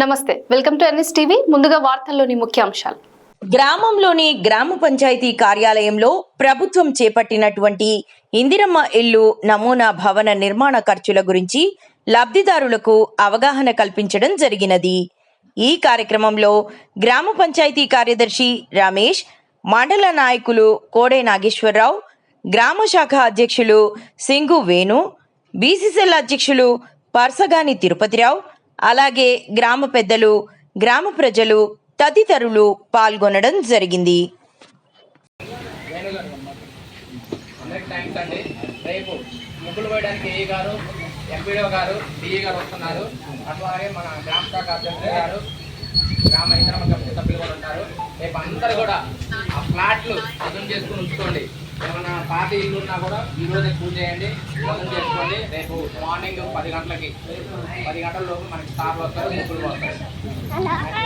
నమస్తే welcome to NS TV. ముందుగా వార్తల్లోని ముఖ్యాంశాలు గ్రామంలోని గ్రామ పంచాయతీ కార్యాలయంలో ప్రభుత్వం చేపట్టినటువంటి ఇందిరమ్మ ఇల్లు నమూనా భవన నిర్మాణ ఖర్చుల గురించి లబ్ధిదారులకు అవగాహన కల్పించడం జరిగినది. ఈ కార్యక్రమంలో గ్రామ పంచాయతీ కార్యదర్శి రమేష్ మండల నాయకులు కోడే నాగేశ్వరరావు గ్రామ శాఖ అధ్యక్షులు సింగు వేణు బీసీసీఎల్ అధ్యక్షులు పర్సగాని తిరుపతిరావు అలాగే గ్రామ పెద్దలు గ్రామ ప్రజలు తదితరులు పాల్గొనడం జరిగింది. రేపు ముగ్గులు వేయడానికి ఏఈ గారు గారు డిఈ గారు వస్తున్నారు. అట్లాగే మన గ్రామ శాఖ గారు గ్రామ ఇంద్రమ కమిటీ సభ్యులు కూడా ఉంటారు. రేపు అందరు కూడా ఆ ఫ్లాట్లు అర్థం చేసుకుని ఉంచుకోండి. ఏమైనా పార్టీ ఇల్లు ఉన్నా కూడా ఈ పూజ చేయండి భోజనం చేసుకోండి. రేపు మార్నింగ్ పది గంటలకి పది గంటల లోపు మనకి స్టాఫ్ వస్తారు ముగ్గులు వస్తారు